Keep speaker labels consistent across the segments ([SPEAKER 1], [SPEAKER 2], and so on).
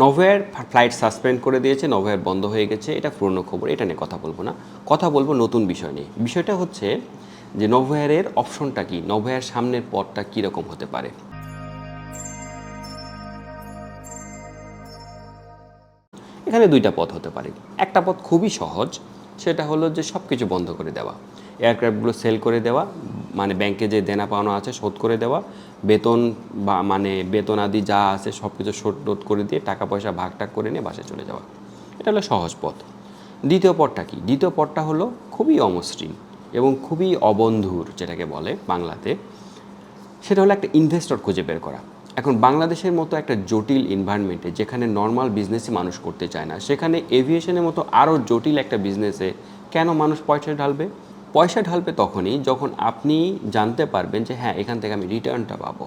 [SPEAKER 1] Novoair flight suspend করে দিয়েছে, নভোয়ার বন্ধ হয়ে গেছে, এটা পুরনো খবর, এটা নিয়ে কথা বলব না। কথা বলব নতুন বিষয় নিয়ে। বিষয়টা হচ্ছে যে নভোয়ারের অপশনটা কি, নভোয়ার সামনের পথটা কীরকম হতে পারে? এখানে দুইটা পথ হতে পারে। একটা পথ খুবই সহজ, সেটা হলো যে সব কিছু বন্ধ করে দেওয়া। এয়ারক্রাফটগুলো সেল করে দেওয়া মানে ব্যাংকে যে দেনা পাওনা আছে শোধ করে দেওয়া, বেতন বা মানে বেতন আদি যা আছে সব কিছু শোধ করে দিয়ে টাকা পয়সা ভাগ টাগ করে নিয়ে বাসে চলে যাওয়া। এটা হলো সহজ পথ। দ্বিতীয় পথটা কি? দ্বিতীয় পথটা হলো খুবই অমসৃণ এবং খুবই অবন্ধুর যেটাকে বলে বাংলাতে। সেটা হলো একটা ইনভেস্টর খুঁজে বের করা। এখন বাংলাদেশের মতো একটা জটিল এনভায়রনমেন্টে যেখানে নর্মাল বিজনেসই মানুষ করতে চায় না, সেখানে এভিয়েশনের মতো আরও জটিল একটা বিজনেসে কেন মানুষ পয়সা ঢালবে? পয়সা ঢালবে তখনই যখন আপনি জানতে পারবেন যে হ্যাঁ এখান থেকে আমি রিটার্নটা পাবো।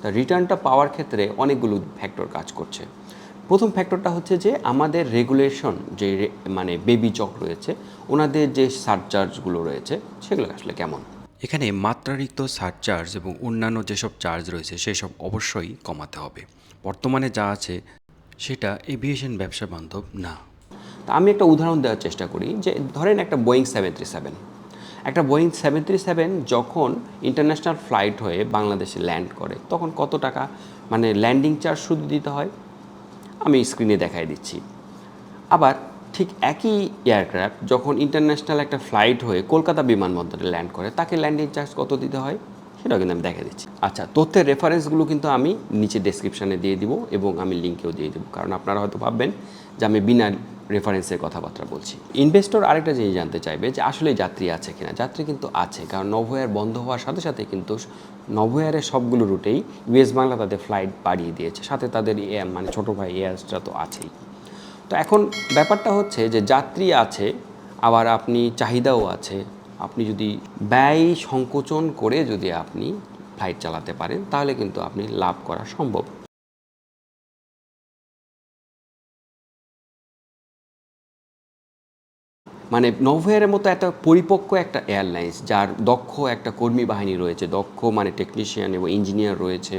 [SPEAKER 1] তা রিটার্নটা পাওয়ার ক্ষেত্রে অনেকগুলো ফ্যাক্টর কাজ করছে। প্রথম ফ্যাক্টরটা হচ্ছে যে আমাদের রেগুলেশন যে মানে বেবি চক রয়েছে ওনাদের যে সারচার্জগুলো রয়েছে সেগুলো আসলে কেমন?
[SPEAKER 2] এখানে মাত্রারিক্ত সারচার্জ এবং অন্যান্য যেসব চার্জ রয়েছে সেসব অবশ্যই কমাতে হবে। বর্তমানে যা আছে সেটা এভিয়েশন ব্যবসা বান্ধব না।
[SPEAKER 1] তা আমি একটা উদাহরণ দেওয়ার চেষ্টা করি যে ধরেন একটা বোয়িং সেভেন থ্রি সেভেন একটা বোয়িং সেভেন থ্রি সেভেন যখন ইন্টারন্যাশনাল ফ্লাইট হয়ে বাংলাদেশে ল্যান্ড করে, তখন কত টাকা? মানে ল্যান্ডিং চার্জ শুধু দিতে হয়? আমি স্ক্রিনে দেখাই দিচ্ছি। আবার ঠিক একই এয়ারক্রাফট যখন ইন্টারন্যাশনাল একটা ফ্লাইট হয়ে কলকাতা বিমানবন্দরে ল্যান্ড করে, তাকে ল্যান্ডিং চার্জ কত দিতে হয়? সেটাও কিন্তু আমি দেখা দিচ্ছি। আচ্ছা তথ্যের রেফারেন্সগুলো কিন্তু আমি নিচে ডেসক্রিপশানে দিয়ে দিব এবং আমি লিঙ্কেও দিয়ে দেবো। কারণ আপনারা হয়তো ভাববেন যে আমি বিনা রেফারেন্সের কথাবার্তা বলছি। ইনভেস্টর আরেকটা জিনিস জানতে চাইবে যে আসলে যাত্রী আছে কিনা। যাত্রী কিন্তু আছে, কারণ নভোয়ার বন্ধ হওয়ার সাথে সাথে কিন্তু নভোয়ারের সবগুলো রুটেই ইউএস বাংলা তাদের ফ্লাইট বাড়িয়ে দিয়েছে। সাথে তাদের মানে ছোটো ভাই এয়ারসটা তো আছেই। তো এখন ব্যাপারটা হচ্ছে যে যাত্রী আছে, আবার আপনি চাহিদাও আছে। আপনি যদি ব্যয় সংকোচন করে যদি আপনি ফ্লাইট চালাতে পারেন, তাহলে কিন্তু আপনি লাভ করা সম্ভব। মানে নভোয়ারের মতো একটা পরিপক্ক একটা এয়ারলাইন্স, যার দক্ষ একটা কর্মী বাহিনী রয়েছে, দক্ষ মানে টেকনিশিয়ান এবং ইঞ্জিনিয়ার রয়েছে,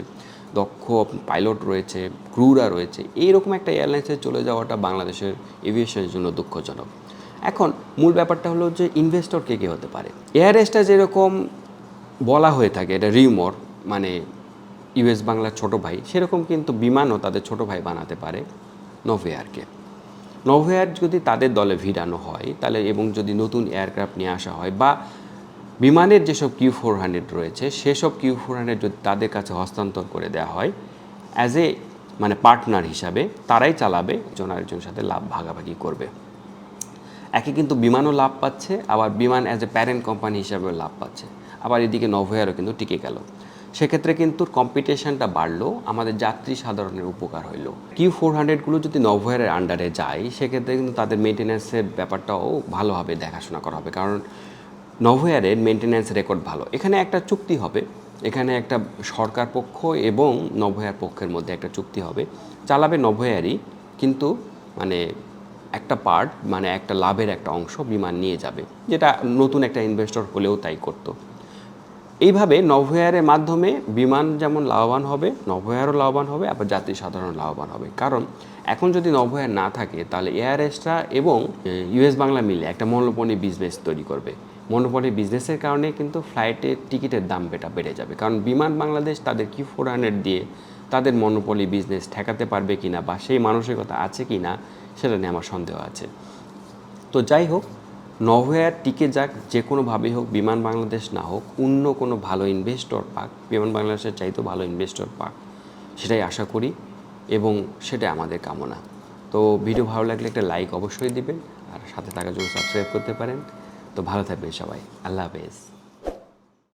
[SPEAKER 1] দক্ষ পাইলট রয়েছে ক্রুরা রয়েছে। এইরকম একটা এয়ারলাইন্সে চলে যাওয়াটা বাংলাদেশের এভিয়েশনের জন্য দুঃখজনক। এখন মূল ব্যাপারটা হলো যে ইনভেস্টর কে কে হতে পারে? এয়ারএসটা যেরকম বলা হয়ে থাকে, এটা রিউমর মানে ইউএস বাংলার ছোট ভাই, সেরকম কিন্তু বিমানও তাদের ছোট ভাই বানাতে পারে নভোয়ারকে নভোয়ার যদি তাদের দলে ভিড়ানো হয়, তাহলে এবং যদি নতুন এয়ারক্রাফট নিয়ে আসা হয় বা বিমানের যেসব কিউ ফোর হান্ড্রেড রয়েছে, সেসব কিউ ফোর হান্ড্রেড যদি তাদের কাছে হস্তান্তর করে দেওয়া হয় অ্যাজ এ মানে পার্টনার হিসাবে তারাই চালাবে, একজন আরেকজনের সাথে লাভ ভাগাভাগি করবে। একে কিন্তু বিমানও লাভ পাচ্ছে, আবার বিমান অ্যাজ এ প্যারেন্ট কোম্পানি হিসাবেও লাভ পাচ্ছে। আবার এদিকে নভোয়ারও কিন্তু টিকে গেল। সেক্ষেত্রে কিন্তু কম্পিটিশনটা বাড়লো, আমাদের যাত্রী সাধারণের উপকার হইল। কিউ ফোর হান্ড্রেডগুলো যদি নভোয়ারের আন্ডারে যায়, সেক্ষেত্রে কিন্তু তাদের মেনটেন্যান্সের ব্যাপারটাও ভালোভাবে দেখাশোনা করা হবে। কারণ নভোয়ারের মেনটেন্যান্স রেকর্ড ভালো। এখানে একটা চুক্তি হবে। এখানে একটা সরকার পক্ষ এবং নভোয়ার পক্ষের মধ্যে একটা চুক্তি হবে। চালাবে নভোয়ারই, কিন্তু মানে একটা পার্ট মানে একটা লাভের একটা অংশ বিমান নিয়ে যাবে। যেটা নতুন একটা ইনভেস্টর হলেও তাই করতো। এইভাবে নভোয়ারের মাধ্যমে বিমান যেমন লাভবান হবে, নভোয়ারও লাভবান হবে, আবার যাত্রী সাধারণ লাভবান হবে। কারণ এখন যদি নভোয়ার না থাকে, তাহলে এয়ারএসটা এবং ইউএস বাংলা মিলে একটা মনোপলি বিজনেস তৈরি করবে। মনোপলি বিজনেসের কারণে কিন্তু ফ্লাইটের টিকিটের দাম বেটা বেড়ে যাবে। কারণ বিমান বাংলাদেশ তাদের কি ফোর হান্ড্রেড দিয়ে তাদের মনোপলি বিজনেস ঠেকাতে পারবে কিনা বা সেই মানসিকতা আছে কি না সেটা নিয়ে আমার সন্দেহ আছে। তো যাই হোক নভোয়ার টিকে যাক, যে কোনোভাবেই হোক, বিমান বাংলাদেশ না হোক, অন্য কোনো ভালো ইনভেস্টর পাক, বিমান বাংলাদেশের চাইতেও ভালো ইনভেস্টর পাক, সেটাই আশা করি এবং সেটাই আমাদের কামনা। তো ভিডিও ভালো লাগলে একটা লাইক অবশ্যই দিবেন, আর সাথে থাকার জন্য সাবস্ক্রাইব করতে পারেন। তো ভালো থাকবেন সবাই, আল্লাহ হাফেজ।